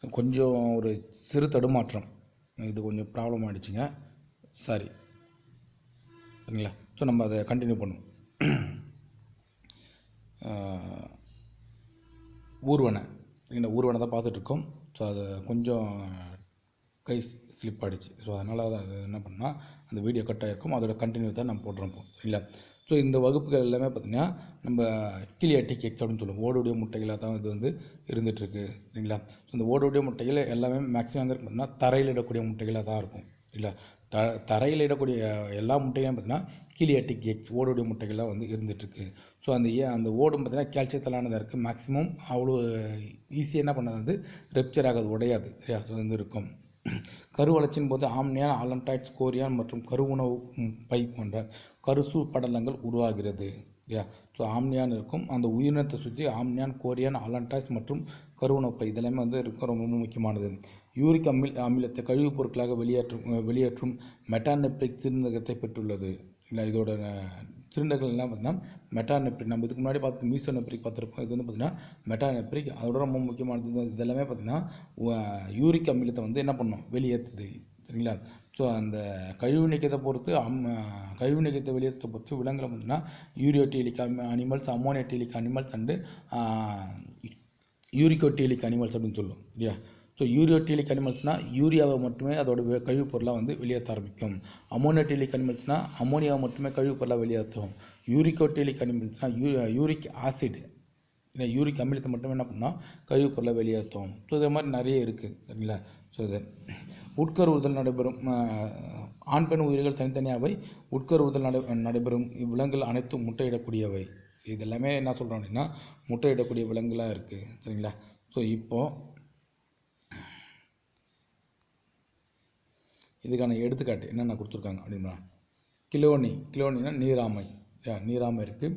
கொஞ்சம் ஒரு சிறு தடுமாற்றம். இது கொஞ்சம் ப்ராப்ளம் ஆகிடுச்சிங்க சாரி. சரிங்களா? ஸோ நம்ம அதை கண்டினியூ பண்ணுவோம். ஊர்வனை. இல்லை ஊர்வனை தான் பார்த்துட்ருக்கோம் ஸோ அது கொஞ்சம் கை ஸ்லிப் ஆகிடுச்சு ஸோ அதனால் அதை அது என்ன பண்ணால் அந்த வீடியோ கட் ஆகிருக்கும் அதோட கண்டினியூ தான் நம்ம போட்டுருப்போம் சரிங்களா? ஸோ இந்த வகுப்புகள் எல்லாமே பார்த்திங்கன்னா நம்ம கிளியாட்டிக் எக்ஸ் அப்படின்னு சொல்லுவோம். ஓடோடிய முட்டைகளாக தான் இது வந்து இருந்துகிட்ருக்கு சரிங்களா? ஸோ இந்த ஓடோடிய முட்டைகள் எல்லாமே மேக்ஸிமம் வந்து பார்த்திங்கன்னா தரையில் இடக்கூடிய முட்டைகளாக தான் இருக்கும் இல்லை த தரையில் இடக்கூடிய எல்லா முட்டைகளையும் பார்த்திங்கன்னா கிளியாட்டிக் எக்ஸ் ஓடோடிய முட்டைகள்லாம் வந்து இருந்துகிட்ருக்கு ஸோ அந்த ஏ அந்த ஓடும் பார்த்திங்கன்னா கேல்சியத்தலானதாக இருக்குது மேக்ஸிமம் அவ்வளோ ஈஸியாக என்ன பண்ணது வந்து ரெப்சர் ஆகாது உடையாது சரியா? ஸோ வந்து இருக்கும். கரு வளர்ச்சியின் போது ஆம்னியான் ஆலன்டாய்ட்ஸ் கோரியான் மற்றும் கருவுணவு பை போன்ற கருசு படலங்கள் உருவாகிறது. இல்லையா ஸோ ஆம்னியான் இருக்கும். அந்த உயிரினத்தை சுற்றி ஆம்னியான் கோரியான் ஆலன்டாய்ஸ் மற்றும் கருவுணவு பை இதெல்லாமே வந்து இருக்கும் ரொம்ப முக்கியமானது. யூரிக் அமில் அமிலத்தை கழிவுப் பொருட்களாக வெளியேற்றும் வெளியேற்றும் மெட்டானெப்ரிக் சிறுநீரகத்தை பெற்றுள்ளது. இல்லை இதோட சிலிண்டர்கள் சிறுநீரகங்கள் எல்லாம் பார்த்திங்கன்னா மெட்டானெப்ரிக் நம்ம இதுக்கு முன்னாடி பார்த்து மீசோனெப்ரிக் பார்த்துருப்போம். இது வந்து பார்த்திங்கன்னா மெட்டானெப்ரிக் அதோட ரொம்ப முக்கியமானது இது- இதெல்லாமே பார்த்திங்கன்னா யூரிக் அமிலத்தை வந்து என்ன பண்ணும்? வெளியேற்றுது சரிங்களா? ஸோ அந்த கழிவு நீக்கத்தை பொறுத்து அம் கழிவு நீக்கத்தை வெளியேற்றத்தை பொறுத்து விலங்குகளை பார்த்தீங்கன்னா ureotelic animals ammonotelic animals and uricotelic animals அப்படின்னு சொல்லும் இல்லையா? ஸோ யூரியோட்டிலிக் அனிமல்ஸ்னால் யூரியாவை மட்டுமே அதோட கழிவுப் பொருளாக வந்து வெளியேற்ற ஆரம்பிக்கும். அமோனியோட்டிலிக் அனிமல்ஸ்னால் அமோனியாவை மட்டுமே கழிவுப் பொருளாக வெளியேற்றும். யூரிகோட்டிலிக் அனிமல்ஸ்னால் யூ யூரிக் ஆசிட் இல்லை யூரிக் அமிலத்தை மட்டுமே என்ன பண்ணால் கழிவுப் பொருளை வெளியேற்றும். ஸோ இதே மாதிரி நிறைய இருக்குது சரிங்களா? ஸோ இது உட்கருவுதல் நடைபெறும் ஆண் பெண் உயிர்கள் தனித்தனியாகவை உட்கருவுதல் நடை நடைபெறும். இவ்விலங்குகள் அனைத்தும் முட்டையிடக்கூடியவை. இது எல்லாமே என்ன சொல்கிறோம் அப்படின்னா முட்டையிடக்கூடிய விலங்குகளாக இருக்குது சரிங்களா? ஸோ இப்போது இதுக்கான எடுத்துக்காட்டு என்னென்ன கொடுத்துருக்காங்க அப்படின்னா கிலோனி கிலோனினா நீராமை. இல்லையா நீராமை இருக்குது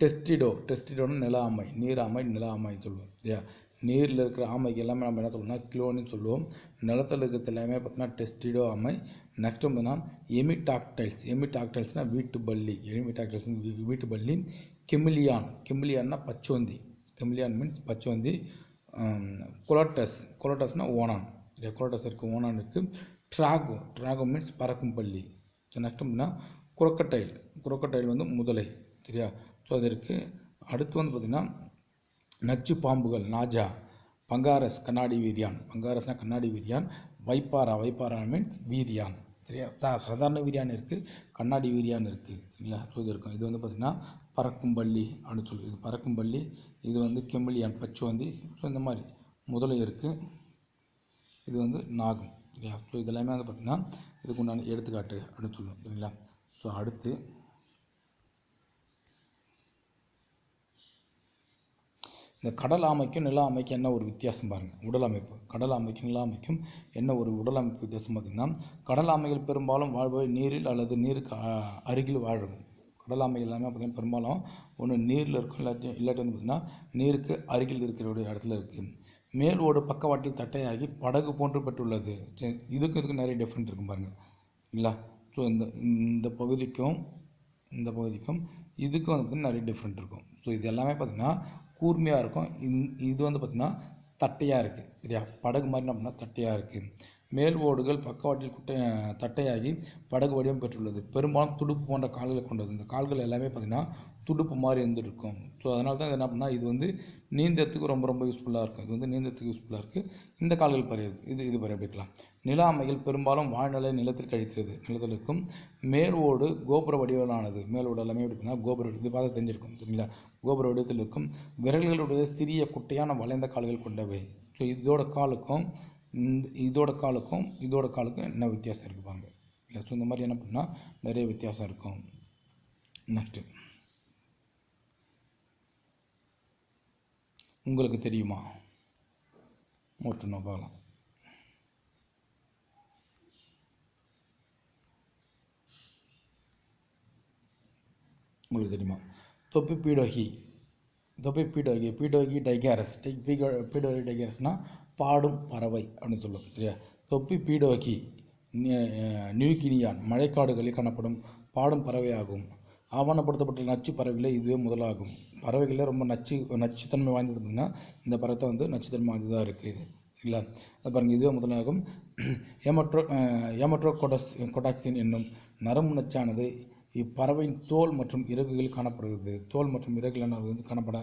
டெஸ்டிடோ டெஸ்டிடோன்னு நில ஆமை நீராமை நில ஆமை சொல்லுவோம். இல்லையா நீரில் இருக்கிற ஆமைக்கு எல்லாமே நம்ம என்ன சொல்லுவோம்னா கிலோனின்னு சொல்லுவோம். நிலத்தில் இருக்கிறது எல்லாமே பார்த்தீங்கன்னா டெஸ்டிடோ ஆமை. நெக்ஸ்ட் வந்துன்னா எமிடாக்டைல்ஸ். எமிடாக்டைல்ஸ்னால் வீட்டு பள்ளி எமிடாக்டைல்ஸ் வீட்டு பள்ளி கெமிலியான். கெமிலியான்னா பச்சோந்தி. கெமிலியான் மீன்ஸ் பச்சோந்தி. கொலோட்டஸ். கொலோட்டஸ்னால் ஓனான் இல்லையா கொலோட்டஸ் இருக்குது ஓனான் இருக்குது ட்ராகோ ட்ராகோ மீன்ஸ் பறக்கும் பள்ளி ஸோ நெக்ஸ்ட் அப்படின்னா குரோக்கட்டைல். குரோக்கட்டைல் வந்து முதலை சரியா? ஸோ அது இருக்குது அடுத்து வந்து பார்த்திங்கன்னா நச்சு பாம்புகள் நாஜா பங்காரஸ் கண்ணாடி வீரியான். பங்காரஸ்னால் கண்ணாடி வீரியான். வைப்பாரா வைப்பாரா மீன்ஸ் வீரியான் சரியா? சாதாரண வீரியான் இருக்குது கண்ணாடி வீரியான் இருக்குது சரிங்களா? ஸோ இது இருக்கும். இது வந்து பார்த்திங்கன்னா பறக்கும் பள்ளி அப்படின்னு சொல்லி இது பறக்கும் பள்ளி இது வந்து கெமிலியான் பச்சுவந்தி ஸோ இந்த மாதிரி முதலை இருக்குது இது வந்து நாகம். சரியா ஸோ இதெல்லாமே வந்து பார்த்திங்கன்னா இதுக்கு உண்டான எடுத்துக்காட்டு அப்படின்னு சொல்லுவோம் சரிங்களா? ஸோ அடுத்து இந்த கடல் ஆமைக்கும் நில ஆமைக்கும் என்ன ஒரு வித்தியாசம் பாருங்கள் உடல் அமைப்பு. கடல் ஆமைக்கும் நில ஆமைக்கும் என்ன ஒரு உடல் அமைப்பு வித்தியாசம் பார்த்திங்கன்னா கடல் ஆமைகள் பெரும்பாலும் வாழ்பவை நீரில் அல்லது நீருக்கு அருகில் வாழும். கடல் ஆமைகள் எல்லாமே பார்த்திங்கன்னா பெரும்பாலும் ஒன்று நீரில் இருக்கும் இல்லாட்டி இல்லாட்டி வந்து பார்த்திங்கன்னா நீருக்கு அருகில் இருக்கிற ஒரு இடத்துல இருக்குது மேல் ஓடு பக்கவாட்டில் தட்டையாகி படகு போன்று பெற்றுள்ளது. சரி இதுக்கு இதுக்கு நிறைய டிஃப்ரெண்ட் இருக்கும் பாருங்கள் இல்லைங்களா? ஸோ இந்த இந்த பகுதிக்கும் இந்த பகுதிக்கும் இதுக்கும் வந்து பார்த்திங்கன்னா நிறைய டிஃப்ரெண்ட் இருக்கும். ஸோ இது எல்லாமே பார்த்திங்கன்னா கூர்மையாக இருக்கும். இந்- இது வந்து பார்த்திங்கன்னா தட்டையாக இருக்குது சரியா? படகு மாதிரி என்ன பண்ணால் தட்டையாக இருக்குது மேல் ஓடுகள் பக்கவாட்டில் குட்டை தட்டையாகி படகு வடிவம் பெற்றுள்ளது. பெரும்பாலும் துடுப்பு போன்ற கால்களை கொண்டது. இந்த கால்கள் எல்லாமே பார்த்திங்கன்னா துடுப்பு மாதிரி இருந்துருக்கும். ஸோ அதனால தான் இது என்ன பண்ணால் இது வந்து நீந்தத்துக்கு ரொம்ப ரொம்ப யூஸ்ஃபுல்லாக இருக்கும் இது வந்து நீந்தத்துக்கு யூஸ்ஃபுல்லாக இருக்குது இந்த கால்கள் பறையுது இது இது பறையப்பிடிக்கலாம் நில அமைகள் பெரும்பாலும் வாழ்நிலை நிலத்தில் கழிக்கிறது நிலத்தில் இருக்கும். மேல் ஓடு கோபுர வடிவிலானது மேல் ஓடு எல்லாமே எப்படி கோபுர இது பார்த்து தெரிஞ்சிருக்கும் சரிங்களா கோபுர வடிவத்தில் இருக்கும் விரல்களுடைய சிறிய குட்டையான வளைந்த கால்கள் கொண்டவை. ஸோ இதோட காலுக்கும் இந்த இதோட காலுக்கும் இதோட காலுக்கும் என்ன வித்தியாசம் இருக்குது பாருங்க. இல்லை ஸோ இந்த மாதிரி என்ன பண்ணால் நிறைய வித்தியாசம் இருக்கும். நெக்ஸ்ட்டு உங்களுக்கு தெரியுமா? மூட்டு பார்க்கலாம் உங்களுக்கு தெரியுமா? தொப்பி பீடோகி. தொப்பி பீடோகி பீடோகி டைகாரஸ். டை பீடோ பீடோகி டைகாரஸ்னால் பாடும் பறவை அப்படின்னு சொல்லுவோம் சரியா தொப்பி பீடோகி நியூகினியான் மழைக்காடுகளில் காணப்படும் பாடும் பறவையாகும். ஆவணப்படுத்தப்பட்ட நச்சு பறவைகளே இதுவே முதலாகும். பறவைகளில் ரொம்ப நச்சு நச்சுத்தன்மை வாய்ந்தது பார்த்திங்கன்னா இந்த பறவை வந்து நச்சுத்தன்மை வாய்ந்ததாக இருக்குது இல்லை அது பாருங்கள் இதுவே முதலாகும். ஏமட்ரோ ஏமட்ரோ கொடஸ் கொடாக்சின் என்னும் நரம்பு நச்சானது இப்பறவையின் தோல் மற்றும் இறகுகளில் காணப்படுகிறது. தோல் மற்றும் இறகுகள் அது வந்து காணப்பட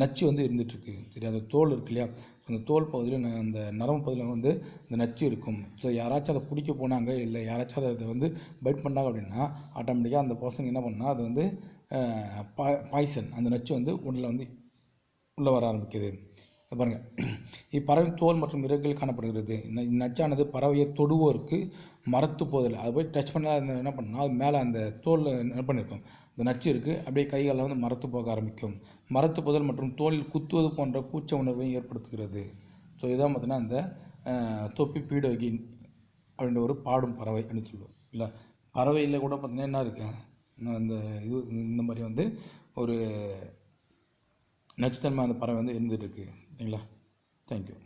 நச்சு வந்து இருந்துகிட்ருக்கு சரி அந்த தோல் இருக்கு இல்லையா? அந்த தோல் பகுதியில் அந்த நரம்பு பகுதியில் வந்து இந்த நச்சு இருக்கும். ஸோ யாராச்சும் அதை பிடிக்க போனாங்க இல்லை யாராச்சும் அதை வந்து பைட் பண்ணாங்க அப்படின்னா ஆட்டோமேட்டிக்காக அந்த பர்சன் என்ன பண்ணால் அது வந்து பாய்சன் அந்த நச்சு வந்து உடலில் வந்து உள்ளே வர ஆரம்பிக்குது. பாருங்கள் பாருங்க. இப்பறவை தோல் மற்றும் இறகுகள் காணப்படுகிறது. இந்த நச்சானது பறவையை தொடுவோருக்கு மரத்து போதில் அது போய் டச் பண்ணால் என்ன பண்ணால் அது மேலே அந்த தோலில் என்ன பண்ணியிருக்கும் இந்த நச்சு இருக்குது அப்படியே கைகளில் வந்து மரத்து போக ஆரம்பிக்கும். மரத்து புதல் மற்றும் தோலில் குத்துவது போன்ற கூச்ச உணர்வையும் ஏற்படுத்துகிறது. ஸோ இதான் பார்த்தீங்கன்னா அந்த தொப்பி பீடோகின் அப்படின்ற ஒரு பாடும் பறவை அப்படின்னு சொல்லுவோம். இல்லை? பறவையில் கூட பார்த்தீங்கன்னா என்ன இருக்கு? அந்த இது இந்த மாதிரி வந்து ஒரு நச்சுத்தன்மை அந்த பறவை வந்து இருந்துகிட்டு இருக்குது சரிங்களா தேங்க்யூ